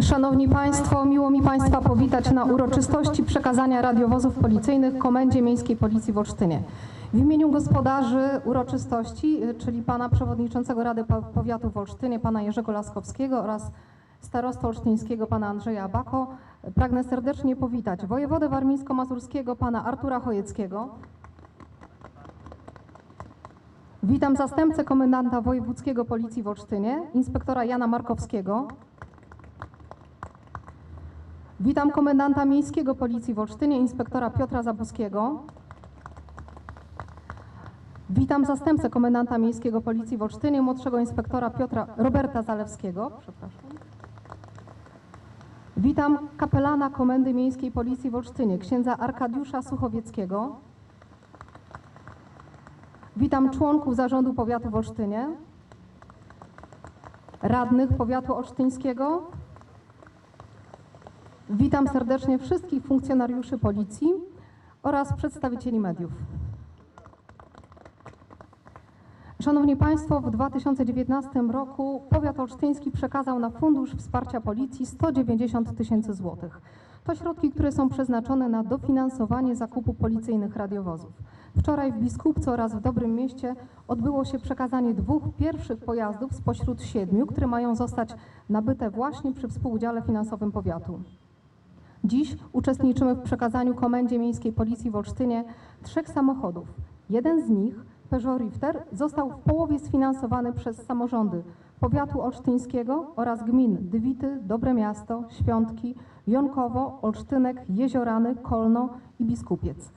Szanowni Państwo, miło mi Państwa powitać na uroczystości przekazania radiowozów policyjnych Komendzie Miejskiej Policji w Olsztynie. W imieniu gospodarzy uroczystości, czyli Pana Przewodniczącego Rady Po- Powiatu w Olsztynie, Pana Jerzego Laskowskiego oraz starosty olsztyńskiego Pana Andrzeja Bako, pragnę serdecznie powitać wojewodę warmińsko-mazurskiego Pana Artura Chojeckiego, Witam zastępcę komendanta wojewódzkiego Policji w Olsztynie, inspektora Jana Markowskiego. Witam komendanta miejskiego Policji w Olsztynie, inspektora Piotra Zabuskiego. Witam zastępcę komendanta miejskiego Policji w Olsztynie, młodszego inspektora Piotra Roberta Zalewskiego. Witam kapelana Komendy Miejskiej Policji w Olsztynie, księdza Arkadiusza Suchowieckiego. Witam członków Zarządu Powiatu w Olsztynie, radnych Powiatu Olsztyńskiego. Witam serdecznie wszystkich funkcjonariuszy Policji oraz przedstawicieli mediów. Szanowni Państwo, w 2019 roku Powiat Olsztyński przekazał na Fundusz Wsparcia Policji 190 tysięcy złotych. To środki, które są przeznaczone na dofinansowanie zakupu policyjnych radiowozów. Wczoraj w Biskupcu oraz w Dobrym Mieście odbyło się przekazanie dwóch pierwszych pojazdów spośród siedmiu, które mają zostać nabyte właśnie przy współudziale finansowym powiatu. Dziś uczestniczymy w przekazaniu Komendzie Miejskiej Policji w Olsztynie trzech samochodów. Jeden z nich, Peugeot Rifter, został w połowie sfinansowany przez samorządy powiatu olsztyńskiego oraz gmin Dywity, Dobre Miasto, Świątki, Jonkowo, Olsztynek, Jeziorany, Kolno i Biskupiec.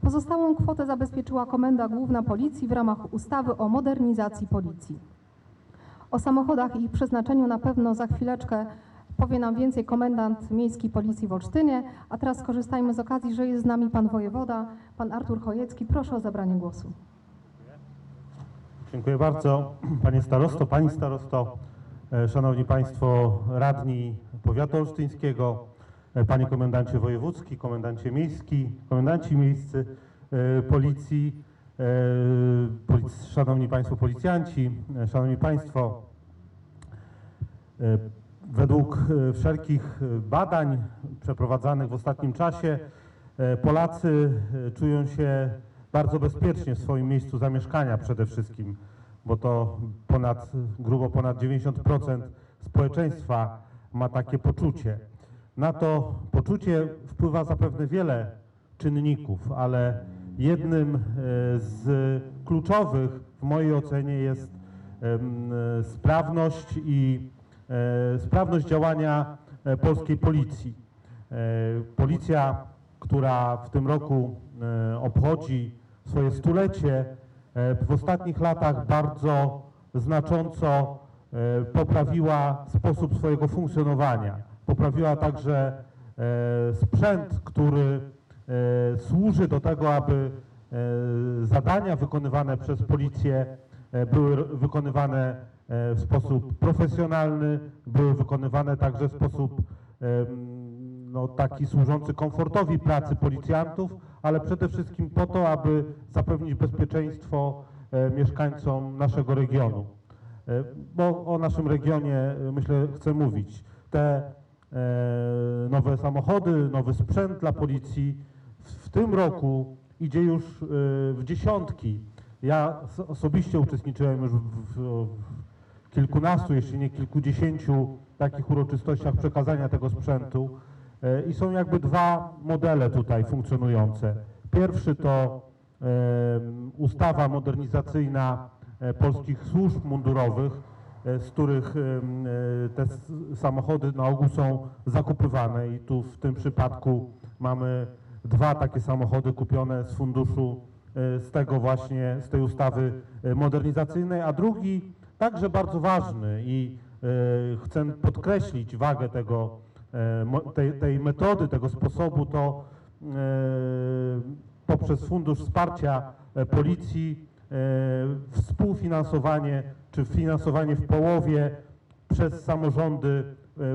Pozostałą kwotę zabezpieczyła Komenda Główna Policji w ramach ustawy o modernizacji Policji. O samochodach i ich przeznaczeniu na pewno za chwileczkę powie nam więcej komendant miejskiej policji w Olsztynie, a teraz skorzystajmy z okazji, że jest z nami pan wojewoda, pan Artur Chojecki. Proszę o zabranie głosu. Dziękuję bardzo. Panie starosto, pani starosto, e, szanowni państwo radni powiatu olsztyńskiego, e, panie komendancie wojewódzki, komendancie miejski, komendanci miejscy e, policji, polic- szanowni państwo policjanci, szanowni państwo, Według e, wszelkich e, badań przeprowadzanych w ostatnim czasie e, Polacy czują się bardzo bezpiecznie w swoim miejscu zamieszkania przede wszystkim, bo to ponad, grubo ponad 90% społeczeństwa ma takie poczucie. Na to poczucie wpływa zapewne wiele czynników, ale jednym z kluczowych w mojej ocenie jest sprawność i sprawność działania e, polskiej policji. E, Policja, która w tym roku e, obchodzi swoje stulecie, e, w ostatnich latach bardzo znacząco e, poprawiła sposób swojego funkcjonowania. Poprawiła także e, sprzęt, który e, służy do tego, aby e, zadania wykonywane przez policję e, były wykonywane e, w sposób profesjonalny, były wykonywane także w sposób no, taki służący komfortowi pracy policjantów, ale przede wszystkim po to, aby zapewnić bezpieczeństwo e, mieszkańcom naszego regionu. E, Bo o naszym regionie, e, myślę, chcę mówić. Te e, nowe samochody, nowy sprzęt dla policji w, tym roku idzie już e, w dziesiątki. Ja osobiście uczestniczyłem już w, w, w kilkunastu, jeśli nie kilkudziesięciu takich uroczystościach przekazania tego sprzętu. E, I są jakby dwa modele tutaj funkcjonujące. Pierwszy to em, ustawa modernizacyjna e, polskich służb mundurowych, e, z których e, te samochody na ogół są zakupywane i tu w tym przypadku mamy dwa takie samochody kupione z funduszu e, z tego właśnie, z tej ustawy e, modernizacyjnej, a drugi także bardzo ważny i e, chcę podkreślić wagę tego, e, tej, tej metody, tego sposobu, to e, poprzez Fundusz Wsparcia Policji współfinansowanie czy finansowanie w połowie przez samorządy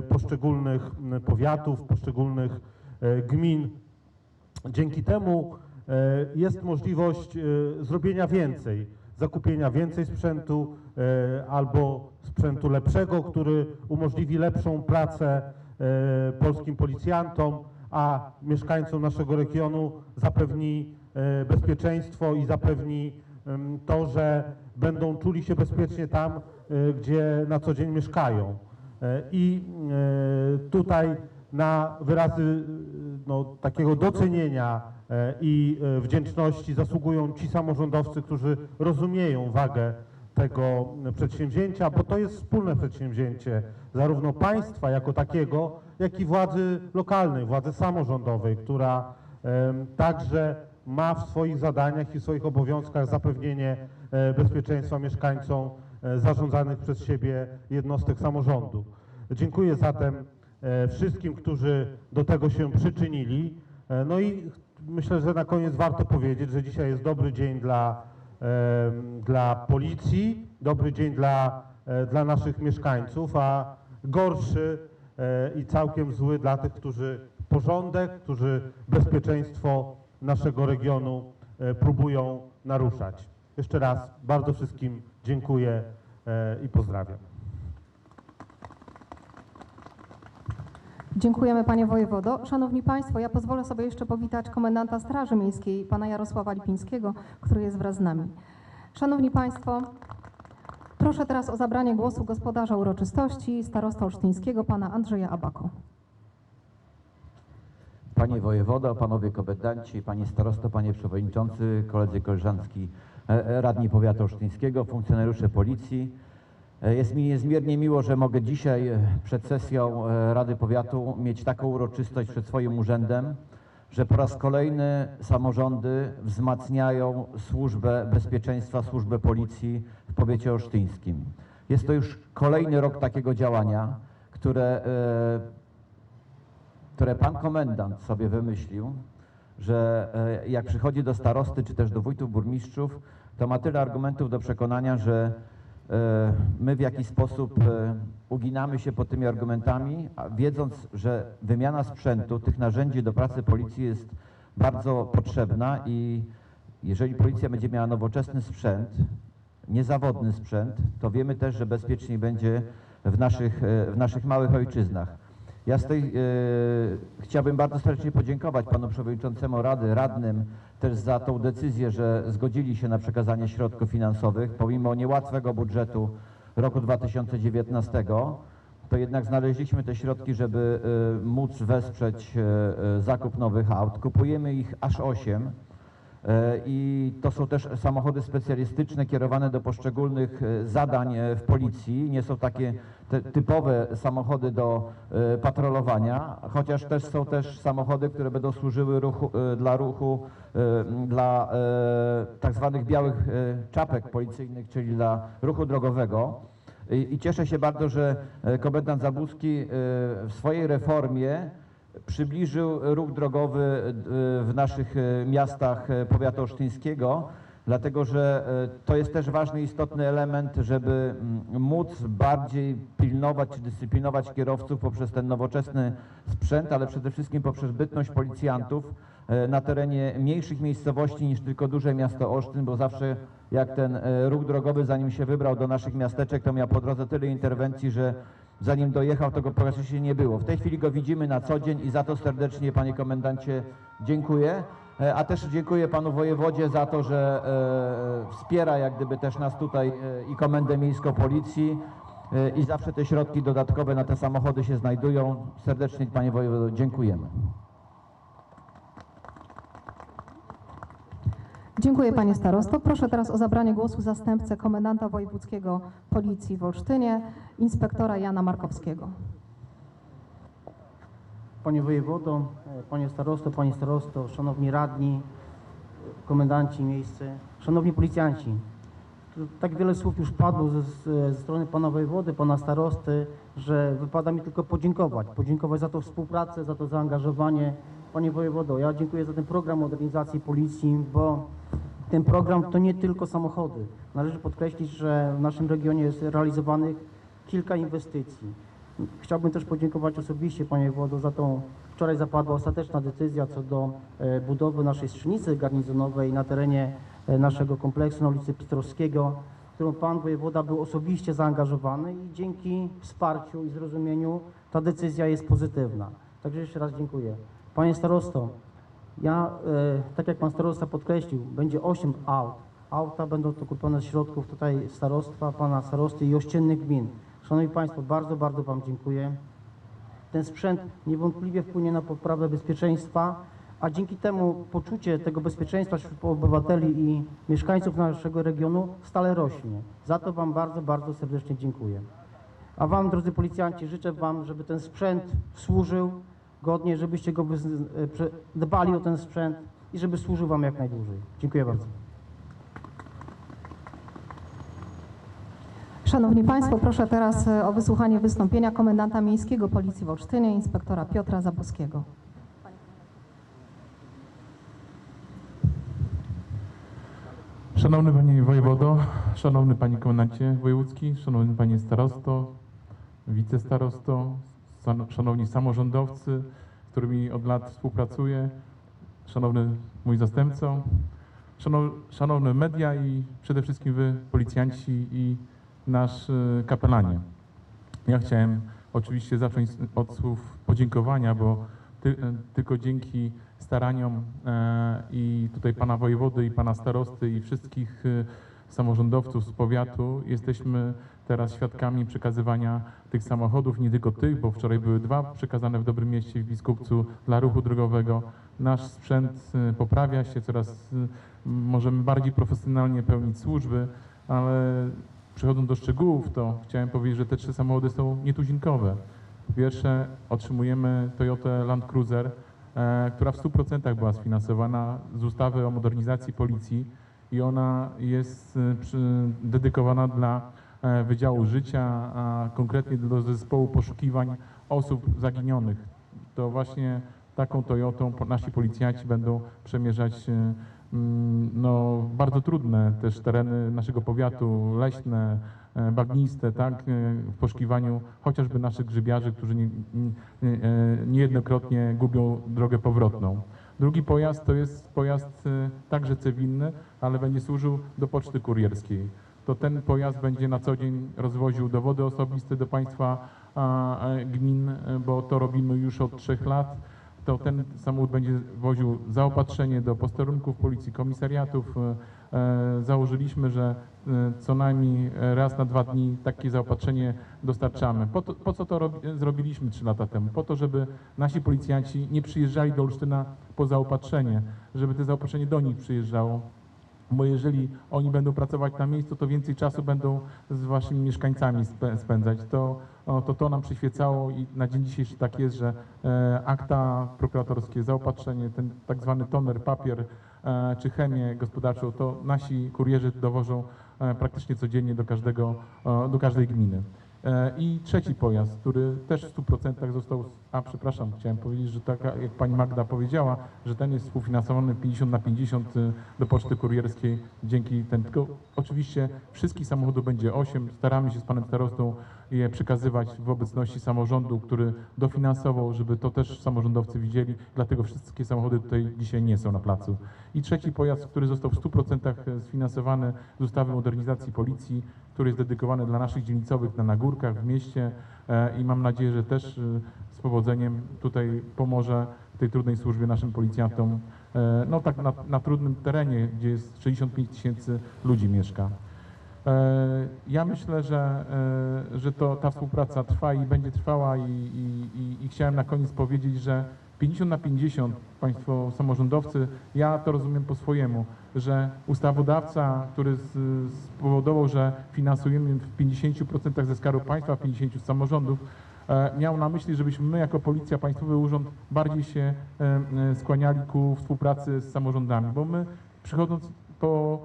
poszczególnych powiatów, poszczególnych gmin. Dzięki temu jest możliwość zrobienia więcej. Zakupienia więcej sprzętu e, albo sprzętu lepszego, który umożliwi lepszą pracę e, polskim policjantom, a mieszkańcom naszego regionu zapewni e, bezpieczeństwo i zapewni to, że będą czuli się bezpiecznie tam, gdzie na co dzień mieszkają. I tutaj na wyrazy no, takiego docenienia i e, wdzięczności zasługują ci samorządowcy, którzy rozumieją wagę tego przedsięwzięcia, bo to jest wspólne przedsięwzięcie zarówno państwa jako takiego, jak i władzy lokalnej, władzy samorządowej, która także ma w swoich zadaniach i w swoich obowiązkach zapewnienie e, bezpieczeństwa mieszkańcom e, zarządzanych przez siebie jednostek samorządu. Dziękuję zatem e, wszystkim, którzy do tego się przyczynili. E, No i myślę, że na koniec warto powiedzieć, że dzisiaj jest dobry dzień dla, dla policji, dobry dzień dla, e, dla naszych mieszkańców, a gorszy e, i całkiem zły dla tych, którzy porządek, którzy bezpieczeństwo naszego regionu próbują naruszać. Jeszcze raz bardzo wszystkim dziękuję i pozdrawiam. Dziękujemy panie wojewodo. Szanowni państwo, ja pozwolę sobie jeszcze powitać komendanta Straży Miejskiej, pana Jarosława Lipińskiego, który jest wraz z nami. Szanowni państwo, proszę teraz o zabranie głosu gospodarza uroczystości, starosta olsztyńskiego, pana Andrzeja Abako. Panie wojewodo, panowie komendanci, panie starosto, panie przewodniczący, koledzy koleżanki e, e, radni powiatu olsztyńskiego, funkcjonariusze policji. E, Jest mi niezmiernie miło, że mogę dzisiaj e, przed sesją e, Rady Powiatu mieć taką uroczystość przed swoim urzędem, że po raz kolejny samorządy wzmacniają służbę bezpieczeństwa, służbę policji w powiecie olsztyńskim. Jest to już kolejny rok takiego działania, które które pan komendant sobie wymyślił, że jak przychodzi do starosty czy też do wójtów, burmistrzów, to ma tyle argumentów do przekonania, że my w jakiś sposób e, uginamy się pod tymi argumentami, wiedząc, że wymiana sprzętu, tych narzędzi do pracy policji jest bardzo potrzebna i jeżeli policja będzie miała nowoczesny sprzęt, niezawodny sprzęt, to wiemy też, że bezpieczniej będzie w naszych, e, w naszych małych ojczyznach. Ja z tej, e, chciałbym bardzo serdecznie podziękować panu przewodniczącemu Rady, radnym też za tą decyzję, że zgodzili się na przekazanie środków finansowych, pomimo niełatwego budżetu roku 2019, to jednak znaleźliśmy te środki, żeby e, móc wesprzeć e, e, zakup nowych aut. Kupujemy ich aż 8. E, I to są też samochody specjalistyczne kierowane do poszczególnych e, zadań e, w policji. Nie są takie typowe samochody do patrolowania, chociaż też są też samochody, które będą służyły ruchu, dla ruchu, dla tak zwanych białych czapek policyjnych, czyli dla ruchu drogowego. I, cieszę się bardzo, że komendant Zabuski w swojej reformie przybliżył ruch drogowy e, w naszych e, miastach e, powiatu olsztyńskiego, dlatego że to jest też ważny, istotny element, żeby mm, móc bardziej pilnować czy dyscyplinować kierowców poprzez ten nowoczesny sprzęt, ale przede wszystkim poprzez bytność policjantów na terenie mniejszych miejscowości niż tylko duże miasto Olsztyn, bo zawsze jak ten ruch drogowy, zanim się wybrał do naszych miasteczek, to miał po drodze tyle interwencji, że zanim dojechał, to go praktycznie nie było. W tej chwili go widzimy na co dzień i za to serdecznie, panie komendancie, dziękuję. E, A też dziękuję panu wojewodzie za to, że e, wspiera jak gdyby też nas tutaj e, i Komendę Miejską Policji i zawsze te środki dodatkowe na te samochody się znajdują. Serdecznie panie wojewodo dziękujemy. Dziękuję panie starosto. Proszę teraz o zabranie głosu zastępcę komendanta wojewódzkiego policji w Olsztynie, inspektora Jana Markowskiego. Panie wojewodo, panie starosto, panie starosto, szanowni radni, komendanci miejscy, szanowni policjanci. Tak wiele słów już padło ze, ze strony pana wojewody, pana starosty, że wypada mi tylko podziękować. Podziękować za tą współpracę, za to zaangażowanie. Panie wojewodo, ja dziękuję za ten program modernizacji policji, bo ten program to nie tylko samochody. Należy podkreślić, że w naszym regionie jest realizowanych kilka inwestycji. Chciałbym też podziękować osobiście Panie Wodo za tą wczoraj zapadła ostateczna decyzja co do e, budowy naszej strzelnicy garnizonowej na terenie e, naszego kompleksu na ulicy Pistrowskiego, w którą pan wojewoda był osobiście zaangażowany i dzięki wsparciu i zrozumieniu ta decyzja jest pozytywna. Także jeszcze raz dziękuję. Panie starosto, ja, e, tak jak pan starosta podkreślił, będzie 8 aut. Auta będą to kupione z środków tutaj starostwa, pana starosty i ościennych gmin. Szanowni Państwo, bardzo, bardzo Wam dziękuję. Ten sprzęt niewątpliwie wpłynie na poprawę bezpieczeństwa, a dzięki temu poczucie tego bezpieczeństwa wśród obywateli i mieszkańców naszego regionu stale rośnie. Za to Wam bardzo, bardzo serdecznie dziękuję. A Wam, drodzy policjanci, życzę Wam, żeby ten sprzęt służył godnie, żebyście go e, dbali o ten sprzęt i żeby służył Wam jak najdłużej. Dziękuję bardzo. Szanowni Państwo, proszę teraz e, o wysłuchanie wystąpienia komendanta miejskiego Policji w Olsztynie, inspektora Piotra Zabuskiego. Szanowny Panie Wojewodo, Szanowny Panie Komendancie Wojewódzki, Szanowny Panie Starosto, Wicestarosto, Szanowni Samorządowcy, z którymi od lat współpracuję, Szanowny mój zastępco, szanow, Szanowne media i przede wszystkim Wy, policjanci i nasz y, kapelanie. Ja chciałem oczywiście zacząć od słów podziękowania, bo ty, e, tylko dzięki staraniom e, i tutaj pana wojewody i pana starosty i wszystkich e, samorządowców z powiatu jesteśmy teraz świadkami przekazywania tych samochodów, nie tylko tych, bo wczoraj były dwa przekazane w Dobrym Mieście w Biskupcu dla ruchu drogowego. Nasz sprzęt e, poprawia się, coraz e, możemy bardziej profesjonalnie pełnić służby, ale przechodząc do szczegółów, to chciałem powiedzieć, że te trzy samochody są nietuzinkowe. Po pierwsze, otrzymujemy Toyota Land Cruiser, e, która w 100% była sfinansowana z ustawy o modernizacji policji i ona jest e, dedykowana dla e, Wydziału Życia, a konkretnie do zespołu poszukiwań osób zaginionych. To właśnie taką Toyotą nasi policjanci będą przemierzać e, no, bardzo trudne też tereny naszego powiatu, leśne, bagniste, tak, w poszukiwaniu chociażby naszych grzybiarzy, którzy nie, nie, niejednokrotnie gubią drogę powrotną. Drugi pojazd to jest pojazd e, także cywilny, ale będzie służył do poczty kurierskiej. To ten pojazd będzie na co dzień rozwoził dowody osobiste do państwa gmin, bo to robimy już od trzech lat to ten samochód będzie woził zaopatrzenie do posterunków policji, komisariatów. E, e, Założyliśmy, że e, co najmniej raz na dwa dni takie zaopatrzenie dostarczamy. Po, to, po co to robi, zrobiliśmy trzy lata temu? Po to, żeby nasi policjanci nie przyjeżdżali do Olsztyna po zaopatrzenie, żeby to zaopatrzenie do nich przyjeżdżało bo jeżeli oni będą pracować na miejscu, to więcej czasu będą z waszymi mieszkańcami spędzać. To, to to nam przyświecało i na dzień dzisiejszy tak jest, że e, akta prokuratorskie, zaopatrzenie, ten tak zwany toner, papier e, czy chemię gospodarczą, to nasi kurierzy dowożą e, praktycznie codziennie do, każdego, do każdej gminy. I trzeci pojazd, który też w 100% został, a przepraszam, chciałem powiedzieć, że tak jak pani Magda powiedziała, że ten jest współfinansowany 50 na 50 y, do poczty kurierskiej dzięki ten, tylko oczywiście wszystkich samochodów będzie 8, staramy się z panem starostą je przekazywać w obecności samorządu, który dofinansował, żeby to też samorządowcy widzieli, dlatego wszystkie samochody tutaj dzisiaj nie są na placu. I trzeci pojazd, który został w 100% sfinansowany z ustawy modernizacji policji, który jest dedykowany dla naszych dzielnicowych na nagórkach w mieście e, i mam nadzieję, że też e, z powodzeniem tutaj pomoże w tej trudnej służbie naszym policjantom, e, no tak na, na trudnym terenie, gdzie jest 65 tysięcy ludzi mieszka. E, Ja myślę, że, e, że to, ta współpraca trwa i będzie trwała i, i, i, chciałem na koniec powiedzieć, że 50 na 50 Państwo samorządowcy, ja to rozumiem po swojemu, że ustawodawca, który spowodował, że finansujemy w 50% ze Skarbu Państwa, 50% z samorządów, e, miał na myśli, żebyśmy my jako Policja, Państwowy Urząd bardziej się skłaniali ku współpracy z samorządami, bo my przychodząc po,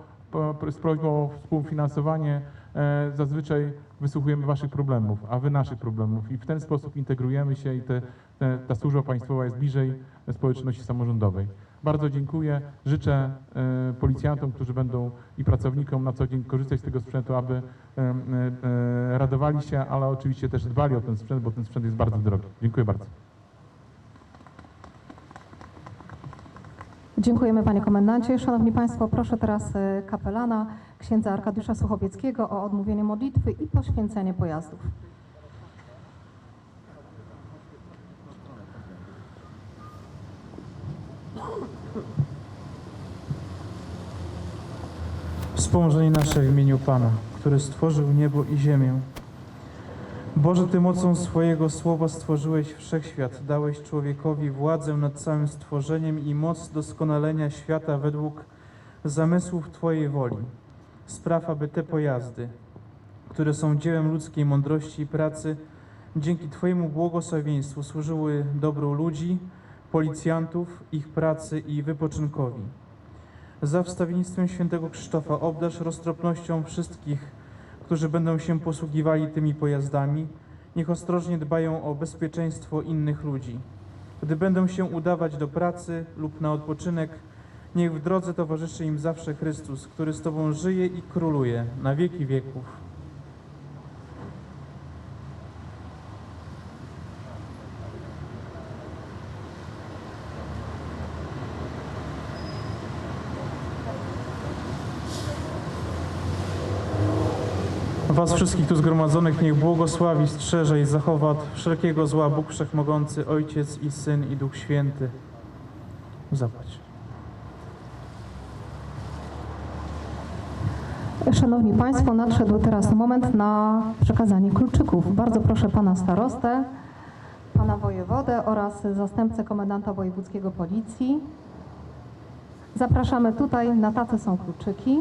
z prośbą o współfinansowanie e, zazwyczaj wysłuchujemy Waszych problemów, a Wy naszych problemów i w ten sposób integrujemy się i te, te, ta służba państwowa jest bliżej społeczności samorządowej. Bardzo dziękuję. Życzę e, policjantom, którzy będą i pracownikom na co dzień korzystać z tego sprzętu, aby e, radowali się, ale oczywiście też dbali o ten sprzęt, bo ten sprzęt jest bardzo drogi. Dziękuję bardzo. Dziękujemy panie komendancie. Szanowni państwo, proszę teraz e, kapelana księdza Arkadiusza Suchowieckiego o odmówienie modlitwy i poświęcenie pojazdów. Wspomożenie nasze w imieniu Pana, który stworzył niebo i ziemię. Boże, Ty mocą swojego słowa stworzyłeś wszechświat, dałeś człowiekowi władzę nad całym stworzeniem i moc doskonalenia świata według zamysłów Twojej woli. Spraw, aby te pojazdy, które są dziełem ludzkiej mądrości i pracy, dzięki Twojemu błogosławieństwu służyły dobru ludzi, policjantów, ich pracy i wypoczynkowi. Za wstawiennictwem świętego Krzysztofa obdarz roztropnością wszystkich, którzy będą się posługiwali tymi pojazdami. Niech ostrożnie dbają o bezpieczeństwo innych ludzi. Gdy będą się udawać do pracy lub na odpoczynek, niech w drodze towarzyszy im zawsze Chrystus, który z Tobą żyje i króluje na wieki wieków. Was wszystkich tu zgromadzonych niech błogosławi, strzeże i zachowa wszelkiego zła Bóg Wszechmogący, Ojciec i Syn i Duch Święty. Zapłać. Szanowni Państwo, nadszedł teraz moment na przekazanie kluczyków. Bardzo proszę Pana Starostę, Pana Wojewodę oraz zastępcę Komendanta Wojewódzkiego Policji. Zapraszamy tutaj, na tacy są kluczyki.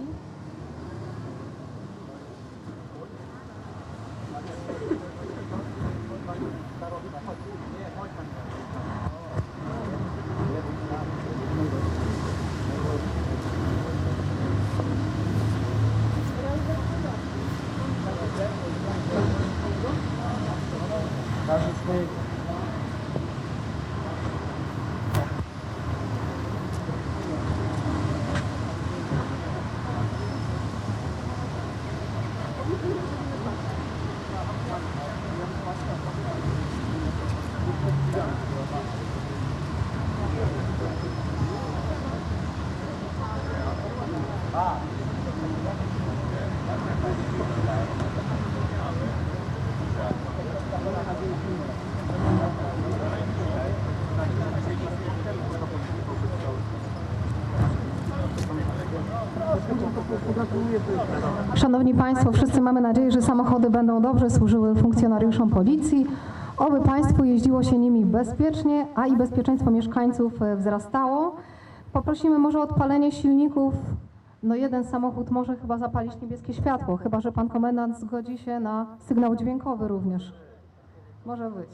Szanowni Państwo, wszyscy mamy nadzieję, że samochody będą dobrze służyły funkcjonariuszom policji. Oby Państwu jeździło się nimi bezpiecznie, a i bezpieczeństwo mieszkańców e, wzrastało. Poprosimy może o odpalenie silników. No jeden samochód może chyba zapalić niebieskie światło, chyba że Pan Komendant zgodzi się na sygnał dźwiękowy również. Może być.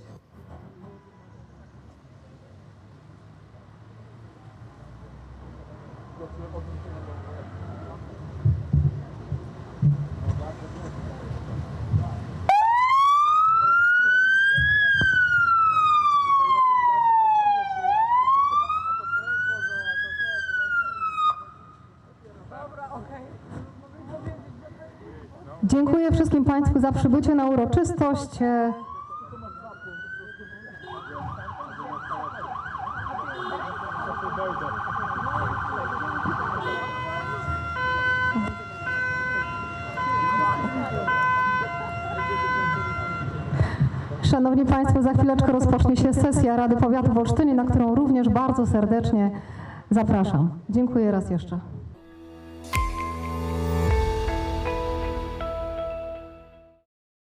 Dziękuję wszystkim Państwu za przybycie na uroczystość. Szanowni Państwo, za chwileczkę rozpocznie się sesja Rady Powiatu w Olsztynie, na którą również bardzo serdecznie zapraszam. Dziękuję raz jeszcze.